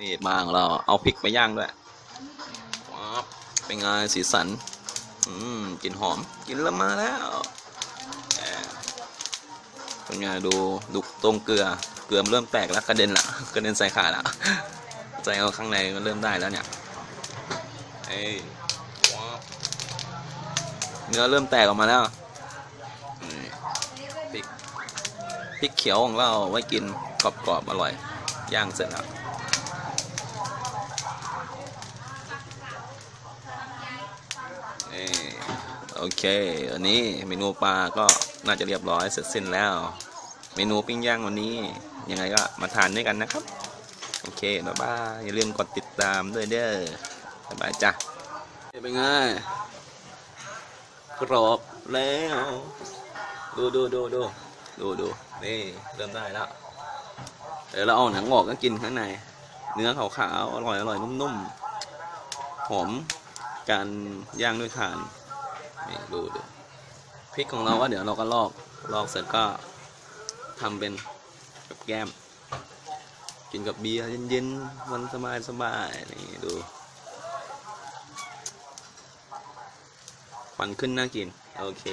นี่มาของเราเอาพริกไปย่างด้วยว้าวเป็นไงสีสัน อืมกลิ่นหอมกินแล้วมาแล้วเป็นไงดูดูตรงเกลือ เกลือมันเริ่มแตกแล้วกระเด็นละกระเด็นใส่ขาละใส่เอาข้างในมันเริ่มได้แล้วเนี่ยเอ้ยว้าวเนื้อเริ่มแตกออกมาแล้วพริกพริกเขียวของเราไว้กินกรอบๆอร่อย ย่างเสร็จแล้ว นี่โอเค อันนี้เมนูปลาก็น่าจะเรียบร้อยเสร็จสิ้นแล้ว เมนูปิ้งย่างวันนี้ยังไงก็มาทานด้วยกันนะครับ โอเคบ๊ายบายอย่าลืมกดติดตามด้วยเด้อบ๊ายบายจ้ะเป็นไงกรอบแล้ว ดูดูดูดูดูดูนี่เริ่มได้แล้วเดี๋ยวเราเอาหนังออกก็กินข้างใน เนื้อขาวๆอร่อยอร่อยนุ่มๆหอมการย่างด้วยถ่าน นี่ดูดิพริกของเราก็เดี๋ยวเราก็ลอกลอกเสร็จก็ทำเป็นกับแก้ม กินกับเบียร์เย็นๆวันสบายสบายๆนี่ดูควันขึ้นน่ากิน โอเค